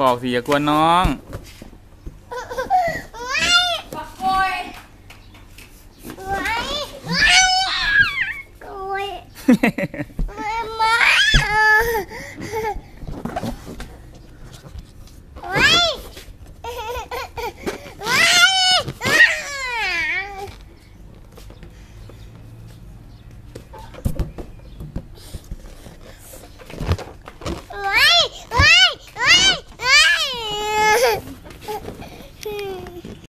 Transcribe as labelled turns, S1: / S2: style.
S1: บอกสิอย่ากวนน้อง
S2: ปักโกย
S3: ไว้ไว้ไว้ไว้